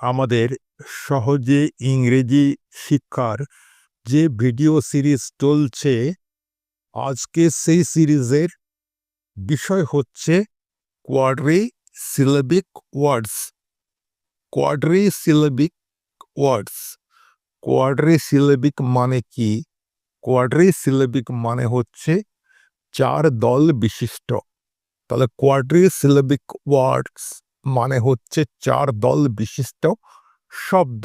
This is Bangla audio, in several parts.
আমাদের সহজে ইংরেজি শিক্ষার যে ভিডিও সিরিজ চলছে, আজকে সেই সিরিজের বিষয় হচ্ছে quadrisyllabic words quadrisyllabic words quadrisyllabic মানে কি? কোয়াড্রি সিলেবিক মানে হচ্ছে চার দল বিশিষ্ট। তাহলে কোয়াড্রি সিলেবিক ওয়ার্ডস মানে হচ্ছে চার দল বিশিষ্ট শব্দ।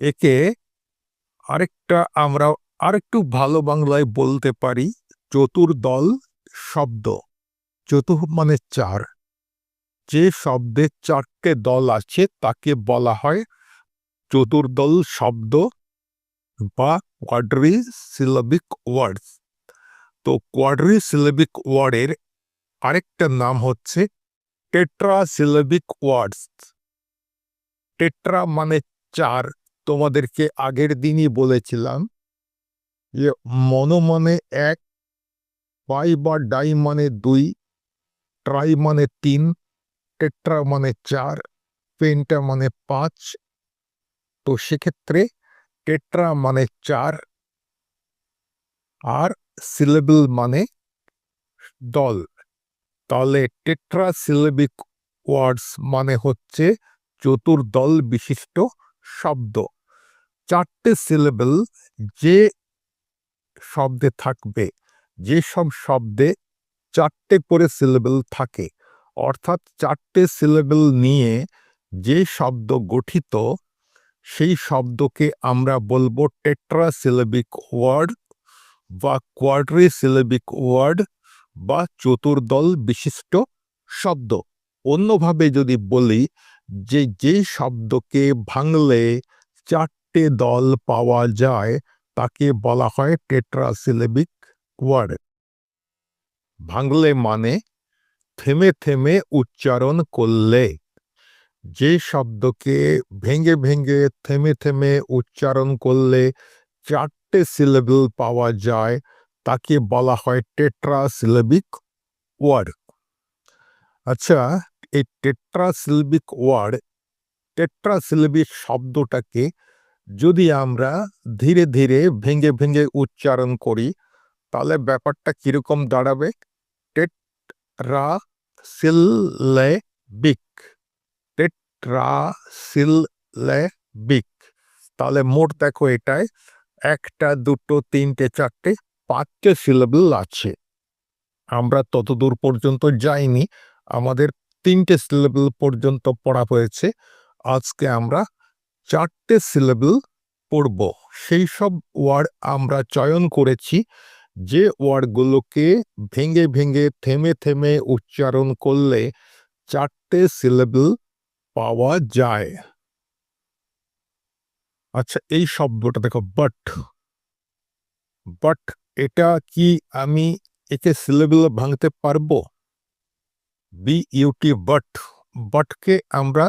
একে আরেকটা আমরা আরেকটু ভালো বাংলায় বলতে পারি চতুর্দল শব্দ। চতুর মানে চার। যে শব্দে চারটে দল আছে তাকে বলা হয় চতুর্দল শব্দ বা কোয়াড্রি সিলেবিক ওয়ার্ডস তো কোয়াড্রি সিলেবিক ওয়ার্ডের আরেকটা নাম হচ্ছে টেট্রা সিলেবিক ওয়ার্ডস। টেট্রা মানে চার, তোমাদেরকে আগের দিনই বলেছিলাম যে মনো মানে এক, পাই বা ডাই মানে দুই, ট্রাই মানে তিন, টেট্রা মানে চার পেন্টা মানে পাঁচ। তো সেক্ষেত্রে টেট্রা মানে চার আর সিলেবল মানে দল। তাহলে টেট্রা সিলেবিক ওয়ার্ডস মানে হচ্ছে চতুর্দল বিশিষ্ট শব্দ। চারটে সিলেবেল যে শব্দে থাকবে, যে সব শব্দে চারটে করে সিলেবেল থাকে, অর্থাৎ চারটে সিলেবেল নিয়ে যে শব্দ গঠিত, সেই শব্দকে আমরা বলব টেট্রা সিলেবিক ওয়ার্ড বা কোয়াড্রি সিলেবিক ওয়ার্ড। বা চতুর্দল বিশিষ্ট শব্দ। অন্যভাবে যদি বলি যে যে শব্দকে ভাঙলে চারটে দল পাওয়া যায়, তাকে বলা হয় টেট্রাসিলেবিক ওয়ার্ড। ভাঙলে মানে থেমে থেমে উচ্চারণ করলে। যে শব্দকে ভেঙে ভেঙে থেমে থেমে উচ্চারণ করলে চারটে সিলেবল পাওয়া যায় তাকে বলা হয় টেট্রাসিলেবিক ওয়ার্ড। আচ্ছা এই টেট্রাসিলবিক ওয়ার্ড, টেট্রাসিলবিক শব্দটাকে যদি আমরা ধীরে ধীরে ভেঙে ভেঙে উচ্চারণ করি, তাহলে ব্যাপারটা কীরকম দাঁড়াবে? টেট্রা সিলেবিক টেট্রা সিলেবিক তাহলে মোট দেখো এটায় একটা, দুটো, তিনটে, চারটে পাঁচটে সিলেবল আছে। আমরা ততদূর পর্যন্ত যাইনি। আমাদের তিনটে সিলেবল পর্যন্ত পড়া হয়েছে। আজকে আমরা চারটে সিলেবল পড়ব। সেই সব ওয়ার্ড আমরা চয়ন করেছি। যে ওয়ার্ডগুলোকে ভেঙে ভেঙে, থেমে থেমে উচ্চারণ করলে চারটে সিলেবল পাওয়া যায়। আচ্ছা এই শব্দটা দেখো বাট বাট এটা কি আমি একে সিলেবল ভাঙতে পারব? বি ইউটি বাট বাটকে আমরা?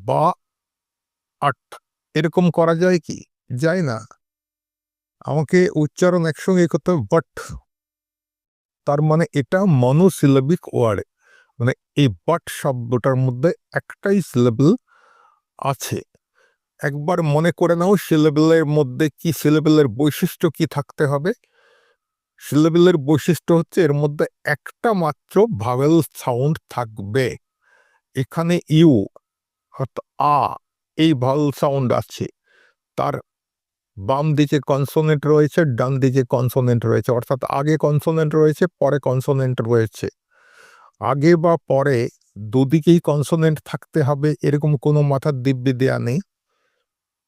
বা আট এরকম করা যায় কি? যায় না। আমাকে উচ্চারণ একসঙ্গে করতে হবে বাট তার মানে এটা মনোসিলেবিক ওয়ার্ড মানে এই বাট শব্দটার মধ্যে একটাই সিলেবল আছে। একবার মনে করে নাও সিলেবেলের মধ্যে কি সিলেবেলের বৈশিষ্ট্য কি থাকতে হবে। সিলেবেলের বৈশিষ্ট্য হচ্ছে এর মধ্যে একটা মাত্র ভাওয়েল সাউন্ড থাকবে। এখানে ইউ অর্থাৎ আ, এই ভাওয়েল সাউন্ড আছে। তার বাম দিকে কনসোনেন্ট রয়েছে, ডান দিকে কনসোনেন্ট রয়েছে। অর্থাৎ আগে কনসোনেন্ট রয়েছে, পরে কনসোনেন্ট রয়েছে। আগে বা পরে দুদিকেই কনসোনেন্ট থাকতে হবে, এরকম কোনো মাথার দিব্যি দেয়া নেই।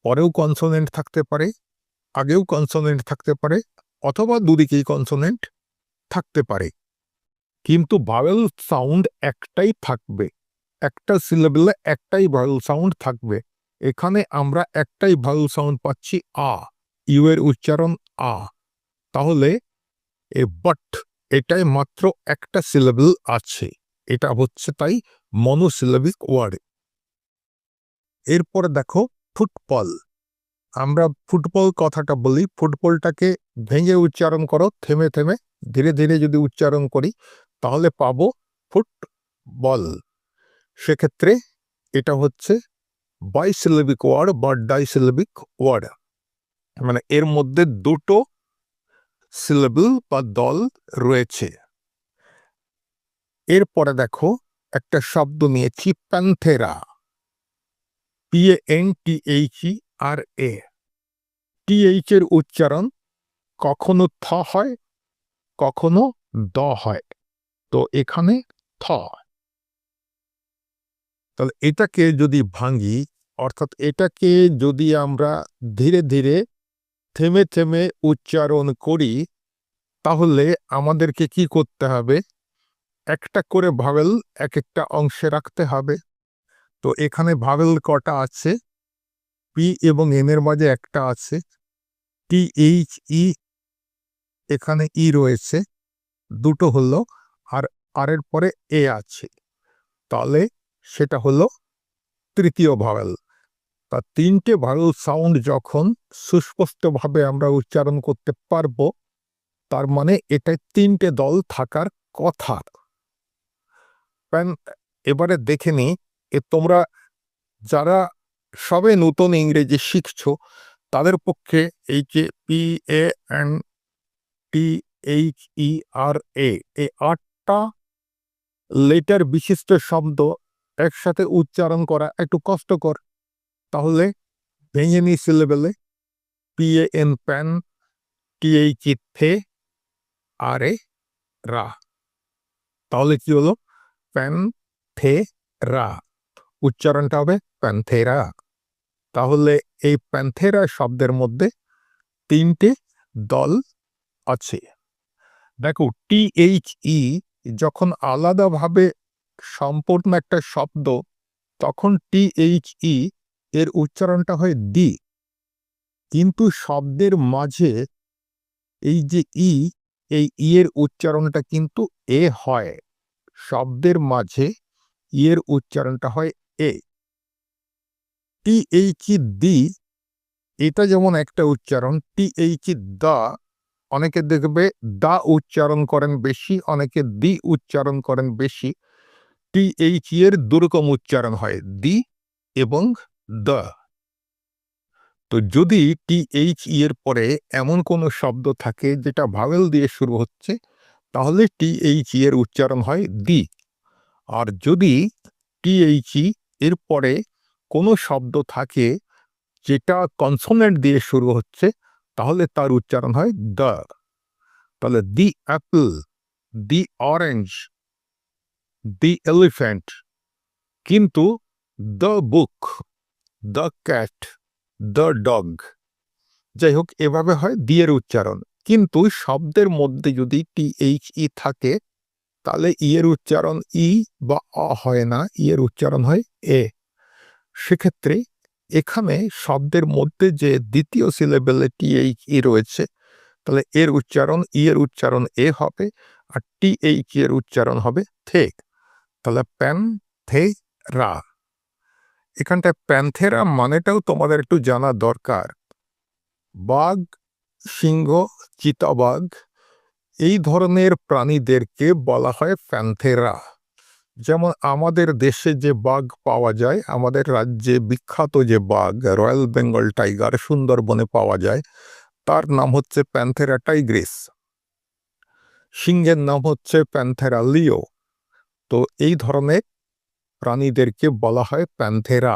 পরেও কনসোনেন্ট থাকতে পারে, আগেও কনসোনেন্ট থাকতে পারে, অথবা দুদিকেই কনসোনেন্ট থাকতে পারে। কিন্তু ভাওয়েল সাউন্ড একটাই থাকবে, একটা সিলেবেলে একটাই ভাওয়েল সাউন্ড থাকবে। এখানে আমরা একটাই ভাওয়েল সাউন্ড পাচ্ছি আ, ইউ এর উচ্চারণ আ। তাহলে এ বাট এটাই মাত্র একটা সিলেবেল আছে, এটা হচ্ছে তাই মনোসিলেবিক ওয়ার্ড এরপরে দেখো ফুটবল। আমরা ফুটবল কথাটা বলি, ফুটবলটাকে ভেঙে উচ্চারণ করো, থেমে থেমে, ধীরে ধীরে যদি উচ্চারণ করি, তাহলে পাবো ফুটবল। সেক্ষেত্রে এটা হচ্ছে বাইসিলেবিক ওয়ার্ড বা ডাইসিলেবিক ওয়ার্ড। মানে এর মধ্যে দুটো সিলেবল বা দল রয়েছে। এরপরে দেখো, একটা শব্দ নিয়েছি, panthera. P N T H E R A T H এর উচ্চারণ কখনো থ হয়, কখনো দ হয়। তো এখানে থ। তাহলে এটাকে যদি ভাঙি, অর্থাৎ এটাকে যদি আমরা ধীরে ধীরে থেমে থেমে উচ্চারণ করি, তাহলে আমাদেরকে কি করতে হবে? একটা করে ভাবেল এক একটা অংশে রাখতে হবে। তো এখানে ভাবেল কটা আছে? পি এবং এম এর মাঝে একটা আছে। টি এইচ ই এখানে ই রয়েছে। দুটো হলো আর আর এর পরে এ আছে। তাহলে সেটা হলো তৃতীয় ভাবেল তা তিনটে ভাওয়েল সাউন্ড যখন সুস্পষ্টভাবে আমরা উচ্চারণ করতে পারব, তার মানে এটায় তিনটে দল থাকার কথা। এবারে দেখে নি এ তোমরা যারা সবে নতুন ইংরেজি শিখছো, তাদের পক্ষে এই যে P A N T H E R A এই আটটা লেটার বিশিষ্ট শব্দ একসাথে উচ্চারণ করা একটু কষ্টকর। তাহলে ভেঙে নি সিলেবেলে P A N pan T H E the R A রা। তাহলে কি হলো? প্যান থে রা উচ্চারণটা হবে প্যান্থেরা। তাহলে এই প্যান্থেরা শব্দের মধ্যে তিনটে দল আছে। দেখো টি এইচ ই যখন আলাদাভাবে সম্পূর্ণ একটা শব্দ, তখন টি এইচ ই এর উচ্চারণটা হয় দি। কিন্তু শব্দের মাঝে এই যে ই, এই ই এর উচ্চারণটা কিন্তু এ হয়। শব্দের মাঝে ই এর উচ্চারণটা হয় এ টি এইচ ই দি এটা যেমন একটা উচ্চারণ টি এইচ ই দা অনেকে দেখবে দা উচ্চারণ করেন বেশি, অনেকে দি উচ্চারণ করেন বেশি। টি এইচ ই এর দুরকম উচ্চারণ হয়, দি এবং দ তো যদি টি এইচ ই এর পরে এমন কোনো শব্দ থাকে যেটা ভাওয়েল দিয়ে শুরু হচ্ছে, তাহলে টি এইচ ই এর উচ্চারণ হয় দি। আর যদি টি এইচ ই এর কোনো শব্দ থাকে যেটা কনসোনেন্ট দিয়ে শুরু হচ্ছে, তাহলে তার উচ্চারণ হয় দ্য তাহলে the apple, the orange, the elephant. কিন্তু the book the cat the dog. যাই হোক, এভাবে হয় দিয়ের উচ্চারণ। কিন্তু শব্দের মধ্যে যদি টি এইচ ই থাকে তাহলে ই এর উচ্চারণ ই বা অ হয় না ই এর উচ্চারণ হয় এ। সেক্ষেত্রে এখানে শব্দের মধ্যে যে দ্বিতীয় সিলেবেলে টি এইচ ই রয়েছে, তাহলে এর উচ্চারণ ই এর উচ্চারণ এ হবে আর টি এইচ এর উচ্চারণ হবে থে তাহলে প্যান থে রা এখানটায় প্যান্থেরা মানেটাও তোমাদের একটু জানা দরকার। বাঘ, সিংহ, চিতাবাঘ এই ধরনের প্রাণীদেরকে বলা হয় প্যান্থেরা। যেমন আমাদের দেশে যে বাঘ পাওয়া যায়, আমাদের রাজ্যে বিখ্যাত যে বাঘ, রয়্যাল বেঙ্গল টাইগার সুন্দরবনে পাওয়া যায়, তার নাম হচ্ছে প্যান্থেরা টাইগ্রিস। সিংহের নাম হচ্ছে প্যান্থেরা লিও। তো এই ধরনের প্রাণীদেরকে বলা হয় প্যান্থেরা।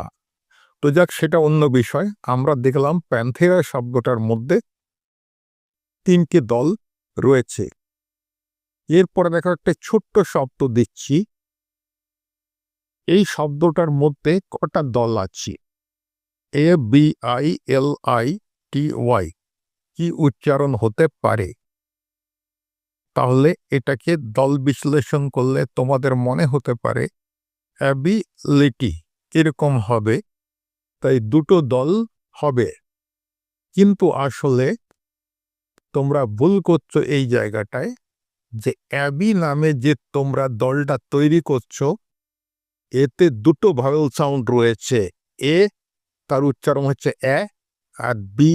তো যাক, সেটা অন্য বিষয়। আমরা দেখলাম প্যান্থেরা শব্দটার মধ্যে তিনটি দল রয়েছে। এরপরে দেখো একটা ছোট্ট শব্দ দিচ্ছি। এই শব্দটার মধ্যে কটা দল আছে? A B I L I T Y কি উচ্চারণ হতে পারে? তাহলে এটাকে দল বিশ্লেষণ করলে তোমাদের মনে হতে পারে অ্যাবিলিটি এরকম হবে? তাই দুটো দল হবে। কিন্তু আসলে তোমরা ভুল করছ এই জায়গাটায় যে অ্যাবি নামে যে তোমরা দলটা তৈরি করছ, এতে দুটো ভাওয়েল সাউন্ড রয়েছে। এ, তার উচ্চারণ হচ্ছে এ আর বি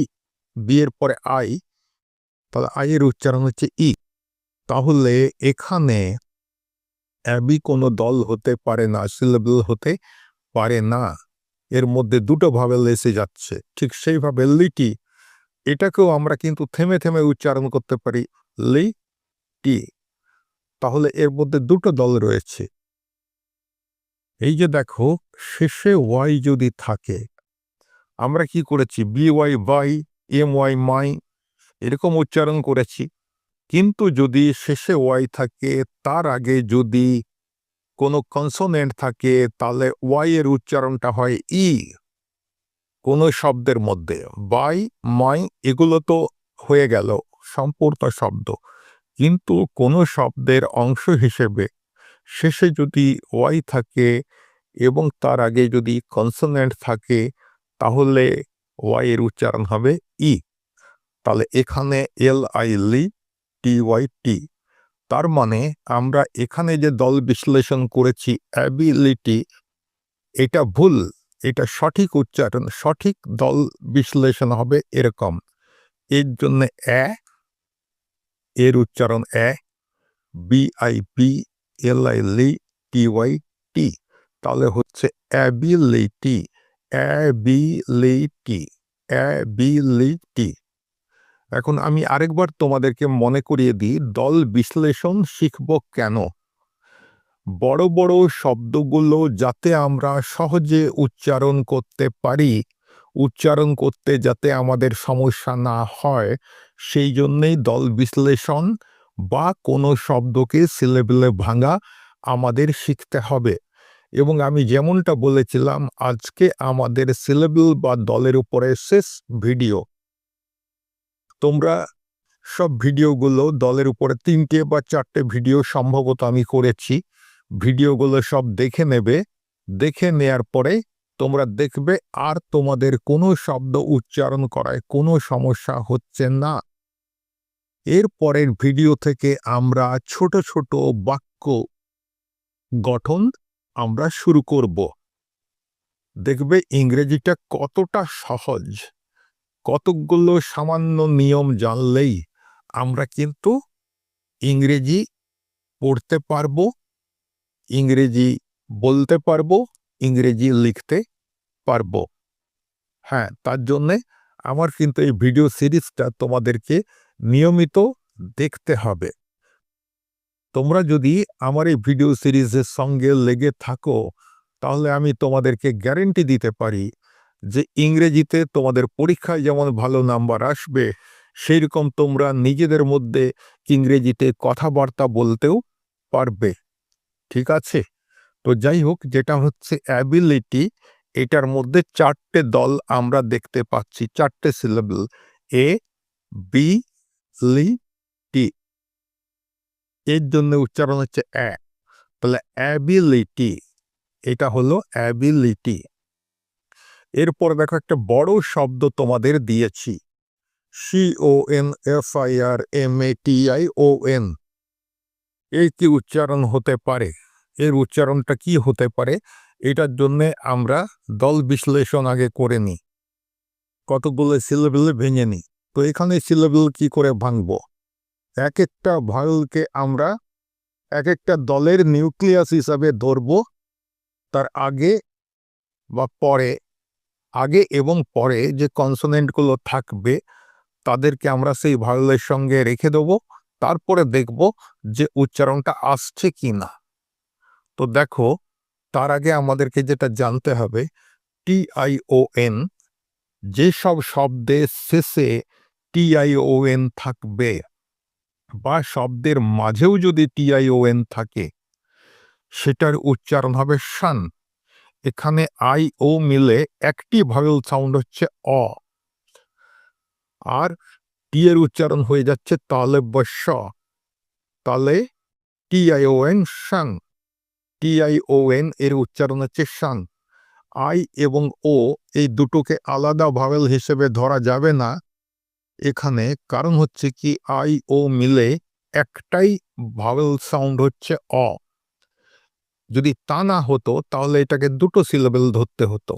বি এর পরে আই। তাহলে আই এর উচ্চারণ হচ্ছে ই। তাহলে এখানে অ্যাবি কোনো দল হতে পারে না, সিলেবল হতে পারে না। এর মধ্যে দুটো ভাবেল এসে যাচ্ছে। ঠিক সেইভাবে লিটি এটাকেও আমরা কিন্তু থেমে থেমে উচ্চারণ করতে পারি লি, টি। তাহলে এর মধ্যে দুটো দল রয়েছে। এই যে দেখো, শেষে ওয়াই যদি থাকে, আমরা কি করেছি? B Y by, M Y my, এরকম উচ্চারণ করেছি। কিন্তু যদি শেষে ওয়াই থাকে, তার আগে যদি কোনো কনসোনেন্ট থাকে, তাহলে ওয়াই এর উচ্চারণটা হয় ই। কোনো শব্দের মধ্যে। বাই, মাই, এগুলো তো হয়ে গেল, সম্পূর্ণ শব্দ। কিন্তু কোনো শব্দের অংশ হিসেবে শেষে যদি ওয়াই থাকে এবং তার আগে যদি কনসোনেন্ট থাকে, তাহলে ওয়াই এর উচ্চারণ হবে ই। তাহলে এখানে এল আই লি টি ওয়াই টি। তার মানে আমরা এখানে যে দল বিশ্লেষণ করেছি অ্যাবিলিটি, এটা ভুল। এটা সঠিক উচ্চারণ, সঠিক দল বিশ্লেষণ হবে এরকম। এর জন্য এ, এর উচ্চারণ A B I P L I li T Y T তাহলে হচ্ছে অ্যাবিলিটি অ্যাবিলিটি অ্যাবিলিটি। এখন আমি আরেকবার তোমাদেরকে মনে করিয়ে দিই, দল বিশ্লেষণ শিখব কেন? বড় বড় শব্দগুলো যাতে আমরা সহজে উচ্চারণ করতে পারি, উচ্চারণ করতে যাতে আমাদের সমস্যা না হয়, সেই জন্যেই দল বিশ্লেষণ বা কোনো শব্দকে সিলেবেলে ভাঙা আমাদের শিখতে হবে। এবং আমি যেমনটা বলেছিলাম, আজকে আমাদের সিলেবেল বা দলের উপরে শেষ ভিডিও তোমরা সব ভিডিওগুলো দলের উপরে তিনটে বা চারটে ভিডিও সম্ভবত আমি করেছি। ভিডিওগুলো সব দেখে নেবে। দেখে নেয়ার পরে তোমরা দেখবে আর তোমাদের কোনো শব্দ উচ্চারণ করায় কোনো সমস্যা হচ্ছে না। এর পরের ভিডিও থেকে আমরা ছোট ছোট বাক্য গঠন আমরা শুরু করব। দেখবে ইংরেজিটা কতটা সহজ। কতকগুলো সামান্য নিয়ম জানলেই আমরা কিন্তু ইংরেজি পড়তে পারব। ইংরেজি বলতে পারব, ইংরেজি লিখতে পারব। হ্যাঁ তার জন্যে আমার কিন্তু এই ভিডিও সিরিজটা তোমাদেরকে নিয়মিত দেখতে হবে। তোমরা যদি আমার এই ভিডিও সিরিজের সঙ্গে লেগে থাকো, তাহলে আমি তোমাদেরকে গ্যারেন্টি দিতে পারি যে ইংরেজিতে তোমাদের পরীক্ষায় যেমন ভালো নাম্বার আসবে সেই রকম তোমরা নিজেদের মধ্যে ইংরেজিতে কথাবার্তা বলতেও পারবে। ঠিক আছে? তো যাই হোক, যেটা হচ্ছে অ্যাবিলিটি এটার মধ্যে চারটে দল আমরা দেখতে পাচ্ছি। চারটে সিলেবল এ বি লি টি এর জন্য উচ্চারণ হচ্ছে অ্যা তাহলে অ্যাবিলিটি এটা হলো অ্যাবিলিটি এরপর দেখো একটা বড় শব্দ তোমাদের দিয়েছি। C O N F I R M A T I O N এই কি উচ্চারণ হতে পারে? এর উচ্চারণটা কি হতে পারে? এটার জন্য আমরা দল বিশ্লেষণ আগে করে নিই কতগুলো সিলেবেলে ভেঙে নিই তো এখানে সিলেবেল কি করে ভাঙব? এক একটা ভয়েলকে আমরা এক একটা দলের নিউক্লিয়াস হিসাবে ধরব। তার আগে বা পরে, আগে এবং পরে যে কনসোনেন্টগুলো থাকবে, তাদেরকে আমরা সেই ভয়েলের সঙ্গে রেখে দেবো। তারপরে দেখব যে উচ্চারণটা আসছে কি না তো দেখো, তার আগে আমাদেরকে যেটা জানতে হবে, টিআইওএন যেসব শব্দের শেষে টিআইওএন থাকবে বা শব্দের মাঝেও যদি টিআইওএন থাকে, সেটার উচ্চারণ হবে শান। এখানে আই ও মিলে একটি ভাবেল সাউন্ড হচ্ছে অ। আর টি এর উচ্চারণ হয়ে যাচ্ছে তালে বস্য তালে টিআইওএন সাং টিআইওএন এর উচ্চারণ হচ্ছে সাং আই এবং ও এই দুটোকে আলাদা ভাবেল হিসেবে ধরা যাবে না। এখানে কারণ হচ্ছে কি আই ও মিলে একটাই ভাবেল সাউন্ড হচ্ছে অ। যদি তা না হতো তাহলে এটাকে দুটো সিলেবেল ধরতে হতো।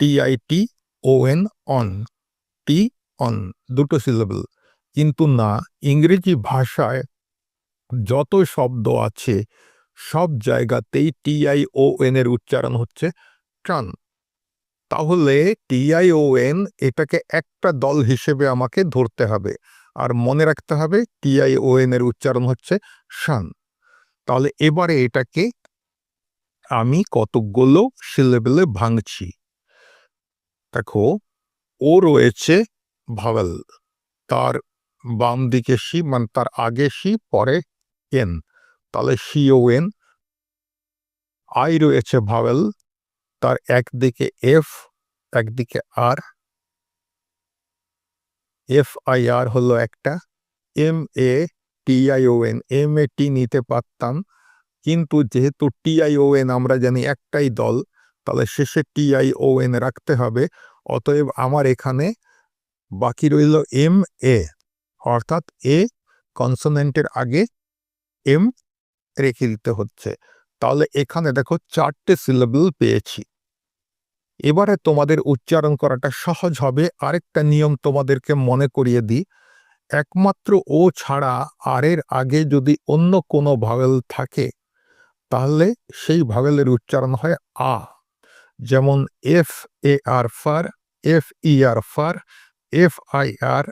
T I T O N on T on দুটো সিলেবেল কিন্তু না, ইংরেজি ভাষায় যত শব্দ আছে, সব জায়গাতেই টি আই ও এন এর উচ্চারণ হচ্ছে ট্রান। তাহলে টিআইওএন এটাকে একটা দল হিসেবে আমাকে ধরতে হবে, আর মনে রাখতে হবে টিআইওএন এর উচ্চারণ হচ্ছে শান। তাহলে এবারে এটাকে আমি কতগুলো সিলেবেলে ভাঙছি? দেখো, ও রয়েছে ভাওয়েল। তার বাম দিকে সি মানে তার আগে সি, পরে এন। তাহলে সিও এন। আই রয়েছে ভাওয়েল। তার একদিকে এফ, একদিকে আর। এফ আই আর হলো একটা। M A T I O N M A T নিতে পারতাম। কিন্তু যেহেতু টিআইওএন আমরা জানি একটাই দল, তাহলে শেষে টিআইওএন রাখতে হবে। অতএব আমার এখানে বাকি রইল এম এ অর্থাৎ এ কনসোনেন্টের আগে এম রেখে দিতে হচ্ছে। তাহলে এখানে দেখো চারটে সিলেবল পেয়েছি। এবারে তোমাদের উচ্চারণ করাটা সহজ হবে। আরেকটা নিয়ম তোমাদেরকে মনে করিয়ে দিই। একমাত্র ও ছাড়া আর এর আগে যদি অন্য কোনো ভাওয়েল থাকে, তাহলে সেই ভাওয়েলের উচ্চারণ হয় আ যেমন F A R far F E R far F I R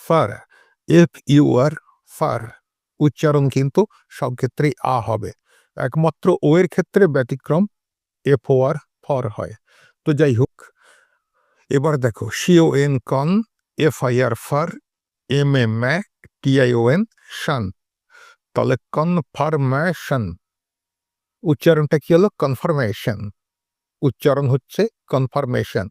far F U R far উচ্চারণ কিন্তু সব ক্ষেত্রেই আ হবে। একমাত্র ও এর ক্ষেত্রে ব্যতিক্রম এফ ও আর ফর হয়। তো যাই হোক, এবার দেখো C O N con F I R far M A ma T I O N শান তাহলে কনফার্মেশন উচ্চারণটা কি হলো? কনফার্মেশন উচ্চারণ হচ্ছে কনফার্মেশন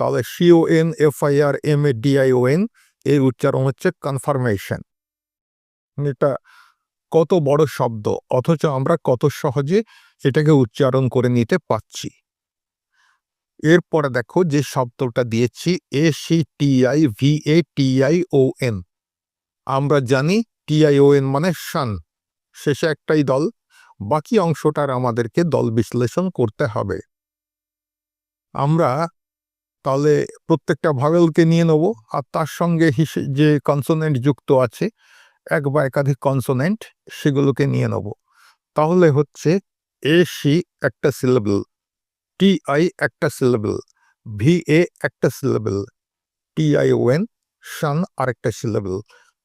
তাহলে C O N F I R M A D I O N এর উচ্চারণ হচ্ছে কনফার্মেশন এটা কত বড় শব্দ, অথচ আমরা কত সহজে এটাকে উচ্চারণ করে নিতে পারছি। এরপরে দেখো যে শব্দটা দিয়েছি A C T I V A T I O N আমরা জানি টিআই ও এন মানে শান, শেষে একটাই দল, বাকি অংশটার আমাদেরকে দল বিশ্লেষণ করতে হবে। আমরা তাহলে প্রত্যেকটা ভাবেলকে নিয়ে নেব। আর তার সঙ্গে যে কনসোনেন্ট যুক্ত আছে, এক বা একাধিক কনসোনেন্ট সেগুলোকে নিয়ে নেব। তাহলে হচ্ছে এ, সি একটা সিলেবল টি, আই একটা সিলেবল ভি, এ একটা syllable T, I O N শান আরেকটা সিলেবল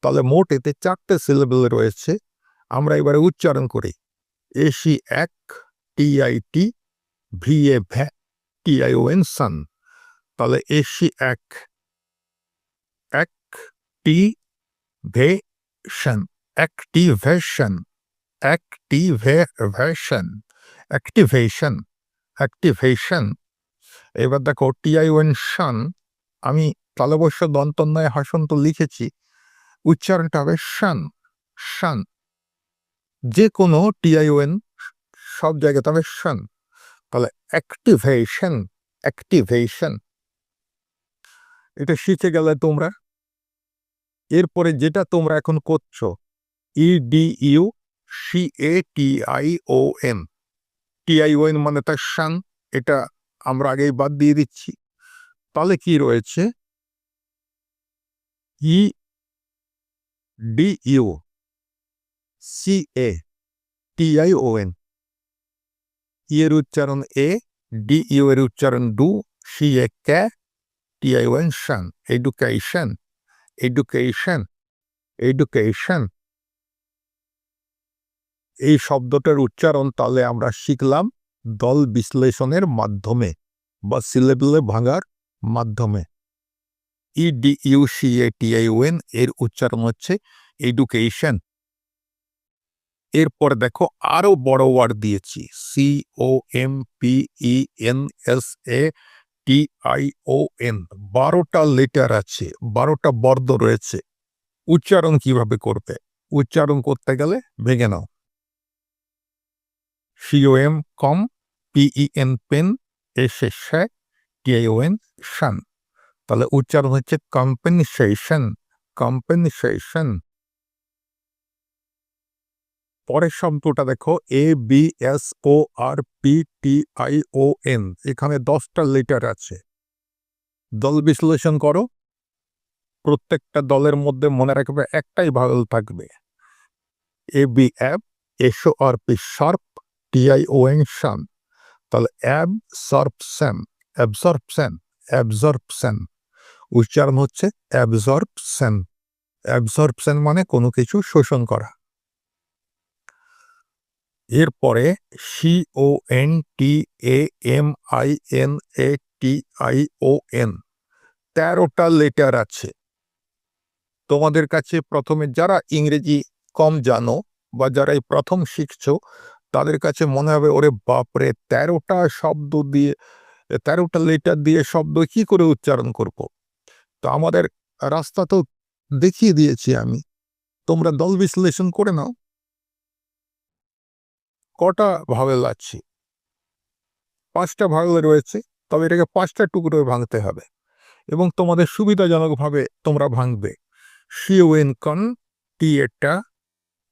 তাহলে মোট এতে চারটে সিলেবল রয়েছে। আমরা এবারে উচ্চারণ করি। এ, সি এক, T, I, T, V, A, va, T, I on সান তাহলে এসি এক। Action activation activation activation activation এবার দেখো টিআইওয়েনশন আমি তালবস্য দন্তন্নয় হাসন্ত লিখেছি। উচ্চারণটা হবে শান শান। যে কোনো টিআইওএন সব জায়গাতে হবে শান। তাহলে অ্যাক্টিভেশন অ্যাক্টিভেশন এটা শিখে গেলে তোমরা। এরপরে যেটা তোমরা এখন করছ E D U C A T I O N T I O N মানে তার শান, এটা আমরা আগেই বাদ দিয়ে দিচ্ছি। তাহলে কি রয়েছে? E D U C A T I O N এর উচ্চারণ এ ডি ইউ এর উচ্চারণ ডু সি এ ক্যা শান এডুকেশন এডুকেশন এডুকেশন এই শব্দটার উচ্চারণ তাহলে আমরা শিখলাম দল বিশ্লেষণের মাধ্যমে বা সিলেবলে ভাঙার মাধ্যমে। E D U C A T I O N এর উচ্চারণ হচ্ছে এডুকেশন এরপর দেখো আরও বড় ওয়ার্ড দিয়েছি C O M P E N S A T I O N বারোটা লেটার আছে, বারোটা বর্দ রয়েছে। উচ্চারণ কীভাবে করবে? উচ্চারণ করতে গেলে ভেঙে নাও। C O M com P E N pen S E শে টিআইওএন শান তাহলে উচ্চারণ হচ্ছে কম্পেনসেশন কম্পেনসেশন পরের শব্দটা দেখো A B S O R P T I O N এখানে দশটা লিটার আছে। দল বিশ্লেষণ করো। প্রত্যেকটা দলের মধ্যে মনে রাখবে একটাই ভাগল থাকবে। A B ab S O R P sorp T I O N shun তাহলে অ্যাব সার্প স্যাম অ্যাবজর্পশন অ্যাবজর্পশন উচ্চারণ হচ্ছে অ্যাবজর্পশন অ্যাবজর্পশন মানে কোনো কিছু শোষণ করা। এরপরে C O N T A M I N A T I O N তেরোটা লেটার আছে। তোমাদের কাছে প্রথমে যারা ইংরেজি কম জানো বা যারা এই প্রথম শিখছো, তাদের কাছে মনে হবে, ওরে বাপরে, তেরোটা শব্দ দিয়ে, তেরোটা লেটার দিয়ে শব্দ কি করে উচ্চারণ করব? তো আমাদের রাস্তা তো দেখিয়ে দিয়েছি আমি। তোমরা দল বিশ্লেষণ করে নাও। কটা ভাওয়েল আছে? পাঁচটা ভাওয়েল রয়েছে, তবে এটাকে পাঁচটা টুকরোয় ভাঙতে হবে। এবং তোমাদের সুবিধাজনকভাবে তোমরা ভাঙবে। শিওএন কন, টি এটা,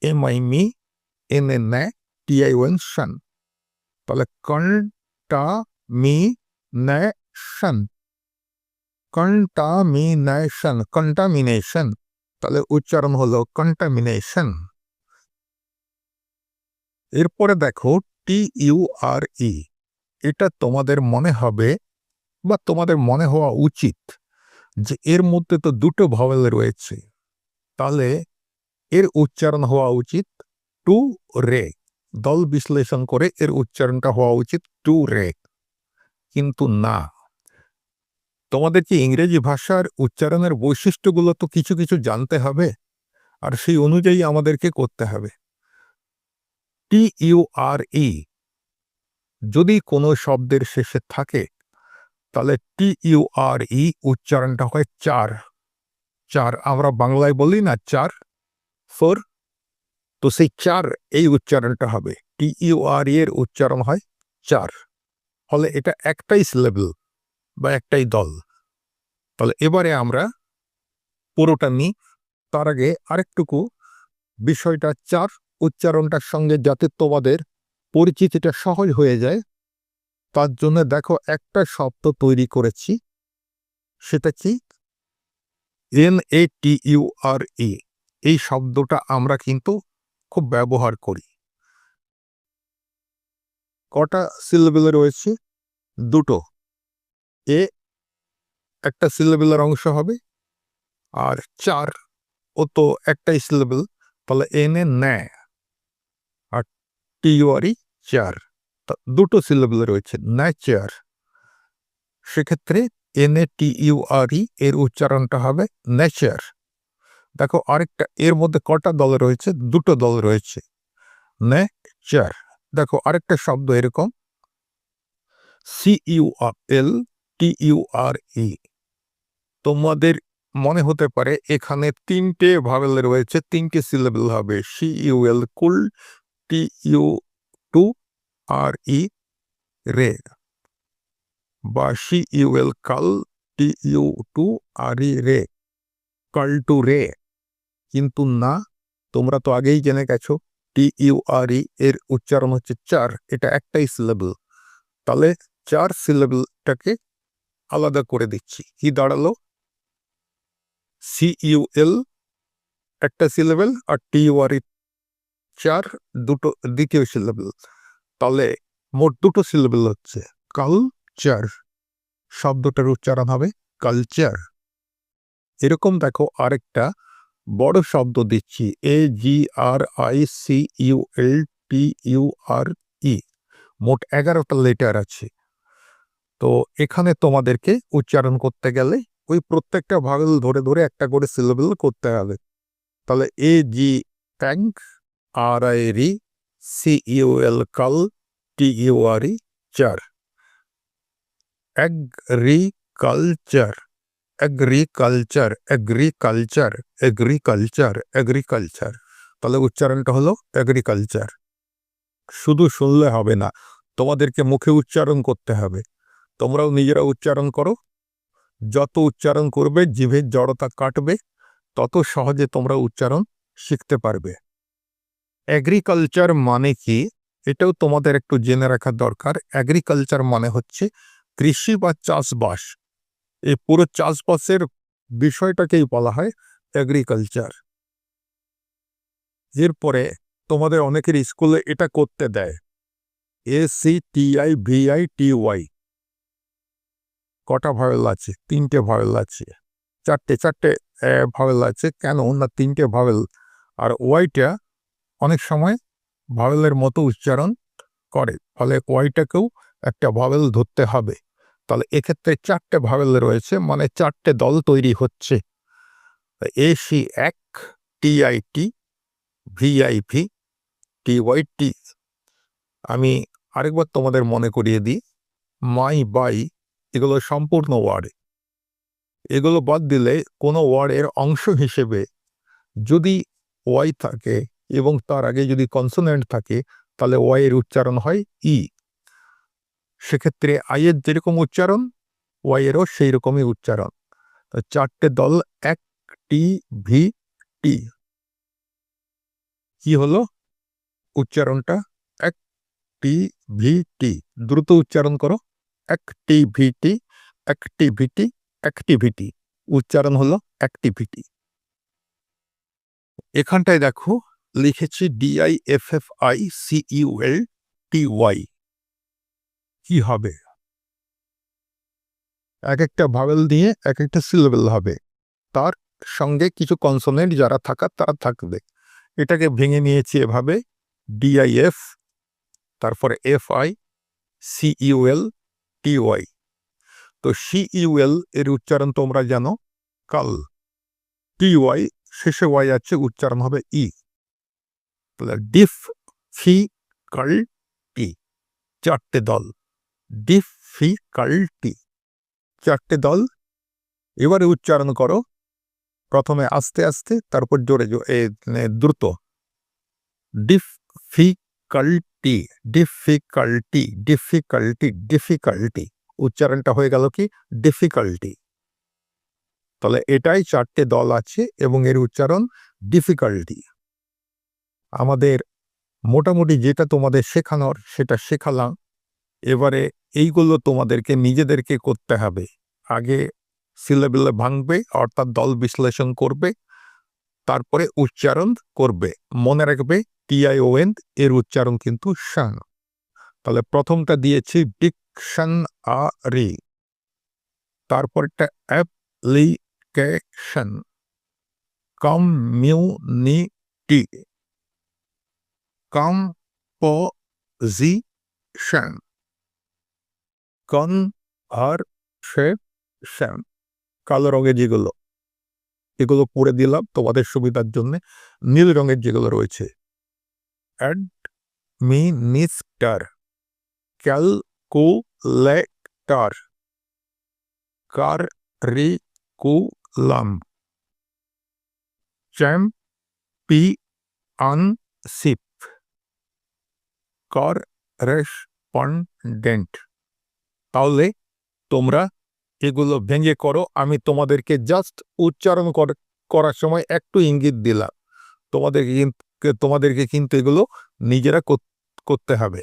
M I mi, N N T I O N shun. তাহলে কনটা মি ন্যায় শান। Contamination contamination. তাহলে উচ্চারণ হলো কন্টামিনেশন। এরপরে দেখো টি ইউ আর ই। এটা তোমাদের মনে হবে বা তোমাদের মনে হওয়া উচিত যে এর মধ্যে তো দুটো ভাওয়েল রয়েছে। তাহলে এর উচ্চারণ হওয়া উচিত টু রে। দল বিশ্লেষণ করে এর উচ্চারণটা হওয়া উচিত টু রে। কিন্তু না। তোমাদের কি ইংরেজি ভাষার উচ্চারণের বৈশিষ্ট্যগুলো তো কিছু কিছু জানতে হবে, আর সেই অনুযায়ী আমাদেরকে করতে হবে। টি ইউ আর ই যদি কোনো শব্দের শেষে থাকে, তাহলে টি ইউ আর ই উচ্চারণটা হয় চার। চার আমরা বাংলায় বলি না, চার। ফোর। তো সেই চার এই উচ্চারণটা হবে। টি ইউ আর এর উচ্চারণ হয় চার। ফলে এটা একটাই সিলেবল বা একটাই দল। তাহলে এবারে আমরা পুরোটা নিই। তার আগে আরেকটুকু বিষয়টা চার উচ্চারণটার সঙ্গে যাতে তোমাদের পরিচিতিটা সহজ হয়ে যায়। তার জন্য দেখো একটা শব্দ তৈরি করেছি। সেটা কি? N A T U R ই এই শব্দটা আমরা কিন্তু খুব ব্যবহার করি। কটা সিলেবেলে রয়েছে? দুটো। এ একটা সিলেবেলের অংশ হবে আর চার ও তো একটাই সিলেবেল। তাহলে এনে এ আর টিউআরই চার দুটো সিলেবেল রয়েছে ন্যাচার সেক্ষেত্রে এন এ টি এর উচ্চারণটা হবে নেচার দেখো, আরেকটা, এর মধ্যে কটা দল রয়েছে? দুটো দল রয়েছে নেচার দেখো, আরেকটা শব্দ এরকম C U R L T U R E তোমাদের মনে হতে পারে, এখানে তিনটে ভাবেল রয়েছে, তিনটে সিলেবেল হবে C U L cul T U tu R E re বা C U L cul T U tu R E রে কাল টু রে কিন্তু না তোমরা তো আগেই জেনে গেছো টি ইউ আর ই এর উচ্চারণ হচ্ছে চার, এটা একটাই সিলেবল তাহলে চার সিলেবলটাকে আলাদা করে দিচ্ছি। কি দাঁড়াল? সি ইউ এল একটা সিলেবেল আর টি ইউ আর ই চার, দুটো, দ্বিতীয় সিলেবেল তাহলে মোট দুটো সিলেবেল হচ্ছে কালচার শব্দটার উচ্চারণ হবে কালচার এরকম দেখো আরেকটা বড় শব্দ দিচ্ছি। A G R I C U L T U R E মোট এগারোটা লেটার আছে। তো এখানে তোমাদেরকে উচ্চারণ করতে গেলে ওই প্রত্যেকটা ভাগল ধরে ধরে একটা করে সিলেবেল করতে হবে। তাহলে A G tank R I ri C U L cul T U R E চার agriculture agriculture agriculture agriculture agriculture তাহলে উচ্চারণটা হলো অ্যাগ্রিকালচার শুধু শুনলে হবে না, তোমাদেরকে মুখে উচ্চারণ করতে হবে। তোমরাও নিজেরা উচ্চারণ করো। যত উচ্চারণ করবে জিভের জড়তা কাটবে, তত সহজে তোমরা উচ্চারণ শিখতে পারবে। এগ্রিকালচার মানে কি? এটাও তোমাদের একটু জেনে রাখা দরকার। এগ্রিকালচার মানে হচ্ছে কৃষি বা চাষবাস। এই পুরো চাষবাসের বিষয়টাকেই বলা হয় এগ্রিকালচার এরপরে তোমাদের অনেকের স্কুলে এটা করতে দেয়। A C T I V I T Y কটা ভাওয়েল আছে? তিনটে ভাওয়েল আছে। চারটে চারটে ভাওয়েল আছে। কেন? না, তিনটে ভাওয়েল আর ওয়াইটা অনেক সময় ভাওয়েলের মতো উচ্চারণ করে, ফলে ওয়াইটাকেও একটা ভাওয়েল ধরতে হবে। তাহলে এক্ষেত্রে চারটে ভাওয়েল রয়েছে মানে চারটে দল তৈরি হচ্ছে। এসি এক টিআইটি ভিআইভি টিওয়াইটি আমি আরেকবার তোমাদের মনে করিয়ে দিই, মাই বাই এগুলো সম্পূর্ণ ওয়ার্ড। এগুলো বাদ দিলে কোনো ওয়ার্ডের অংশ হিসেবে যদি ওয়াই থাকে এবং তার আগে যদি কনসোনেন্ট থাকে, তাহলে ওয়াই এর উচ্চারণ হয় ই সেক্ষেত্রে আই এর যেরকম উচ্চারণ ওয়াই এরও সেই রকমই উচ্চারণ চারটে দল, এক টি ভি টি কি হলো? উচ্চারণটা এক টি ভি টি দ্রুত উচ্চারণ করো। অ্যাক্টিভিটি অ্যাক্টিভিটি অ্যাক্টিভিটি উচ্চারণ হলো অ্যাক্টিভিটি এখানটায় দেখো লিখেছি D I F F I C U L T Y কি হবে? এক একটা ভাবেল দিয়ে এক একটা সিলেবেল হবে। তার সঙ্গে কিছু কনসোনেন্ট যারা থাকার, তারা থাকবে। এটাকে ভেঙে নিয়েছি এভাবে। ডিআইএফ তারপরে এফ আই সিইউএল টিওয়াই তো সিইউএল এর উচ্চারণ তোমরা জানো, কাল। টিওয়াই শেষে ওয়াই আছে, উচ্চারণ হবে ই তাহলে ডিফ ফি চারটে দল ডিফ ফি চারটে দল এবারে উচ্চারণ করো প্রথমে আস্তে আস্তে তারপর জোরে দ্রুত ডিফিকাল্টি ডিফিকাল্টি ডিফিকাল্টি ডিফিকাল্টি উচ্চারণটা হয়ে গেল কি ডিফিকাল্টি তাহলে এটাই চারটে দল আছে এবং এর উচ্চারণ ডিফিকাল্টি আমাদের মোটামুটি যেটা তোমাদের শেখানোর সেটা শেখালাম। এবারে এইগুলো তোমাদেরকে নিজেদেরকে করতে হবে। আগে সিলেবেলে ভাঙবে, অর্থাৎ দল বিশ্লেষণ করবে, তারপরে উচ্চারণ করবে। মনে রাখবে টিআইওএন এর উচ্চারণ কিন্তু শান। তাহলে প্রথমটা দিয়েছি ডিকশন আরি তারপরটা অ্যাপ্লিকেশন। কমিউনিটি। কম্পোজিশন কনভারসেশন কালো রঙের যেগুলো। এগুলো পড়ে দিলাম তোমাদের সুবিধার জন্য। নীল রঙের যেগুলো রয়েছে। Administer calculator curriculum championship correspondent তাহলে তোমরা এগুলো ভেঙে করো, আমি তোমাদেরকে জাস্ট উচ্চারণ কর- করার সময় একটু ইঙ্গিত দিলাম। তোমাদেরকে তোমাদেরকে কিন্তু এগুলো নিজেরা কর- করতে হবে।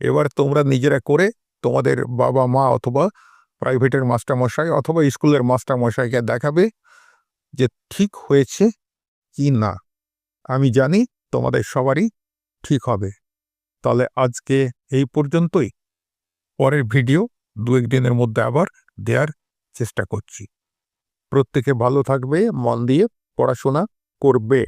এবার তোমরা নিজেরা করে তোমাদের বাবা মা অথবা প্রাইভেটের মাস্টারমশাই অথবা স্কুলের মাস্টারমশাইকে দেখাবে যে ঠিক হয়েছে কি না। আমি জানি তোমাদের সবারই ঠিক হবে। তাহলে আজকে এই পর্যন্তই। পরের ভিডিও দু একদিনের মধ্যে আবার দেওয়ার চেষ্টা করছি। প্রত্যেকে ভালো থাকবে, মন দিয়ে পড়াশোনা করবে।